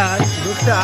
আর দুধটা